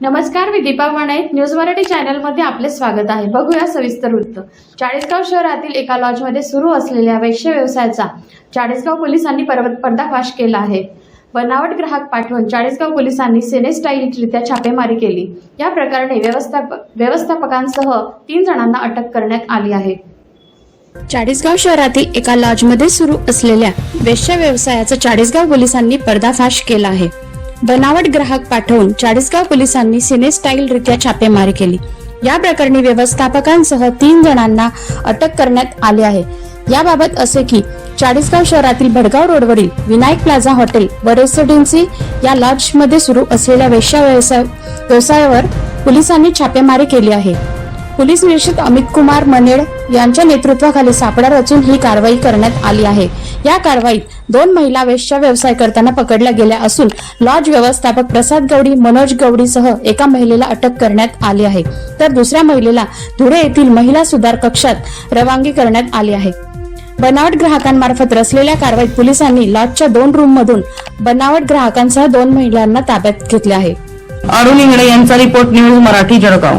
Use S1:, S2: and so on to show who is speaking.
S1: नमस्कार मी दीपा वणाईत न्यूज मराठी चॅनलमध्ये आपले स्वागत आहे. बघूया सविस्तर वृत्त. चाळीसगाव शहरातील एका लॉजमध्ये सुरू असलेल्या वैश्य व्यवसायाचा चाळीसगाव पोलिसांनी पर्वत पर्दाफाश केला आहे. बनावट ग्राहक पाठवून चाळीसगाव पोलिसांनी सेनेस्टाईलरित्या छापेमारी केली. या प्रकरणी व्यवस्थाप व्यवस्थापकांसह तीन जणांना अटक करण्यात आली आहे. चाळीसगाव शहरातील एका लॉजमध्ये सुरू असलेल्या वेश्या व्यवसायाचा चाळीसगाव पोलिसांनी पर्दाफाश केला आहे. बनावट ग्राहक पाठवून चाळीसगाव पोलिसांनी सिनेस्टाईलरित्या छापेमारी केली. या प्रकरणी व्यवस्थापकांसह तीन जणांना अटक करण्यात आली आहे. याबाबत असे की चाळीसगाव शहरातील भडगाव रोडवरील विनायक प्लाझा हॉटेल व रेसिडेन्सी या लॉजमध्ये सुरू असलेल्या वेश्या व्यवसाय व्यवसायावर पोलिसांनी छापेमारी केली आहे. पोलीस निरीक्षक अमित कुमार मनेड यांच्या नेतृत्वाखाली सापडा रचून ही कारवाई करण्यात आली आहे. या कारवाईत दोन महिला वेश्या व्यवसाय करताना पकडल्या गेल्या असून लॉज व्यवस्थापक प्रसाद गवडी मनोज गवडीसह एका महिलेला अटक करण्यात आली आहे. तर दुसऱ्या महिलेला धुळे येथील महिला सुधार कक्षात रवानगी करण्यात आली आहे. बनावट ग्राहकांमार्फत रचलेल्या कारवाईत पोलिसांनी लॉजच्या दोन रूम मधून बनावट ग्राहकांसह दोन महिलांना ताब्यात घेतले आहे.
S2: अरुण इंगडे यांचा report news Marathi Jalgaon.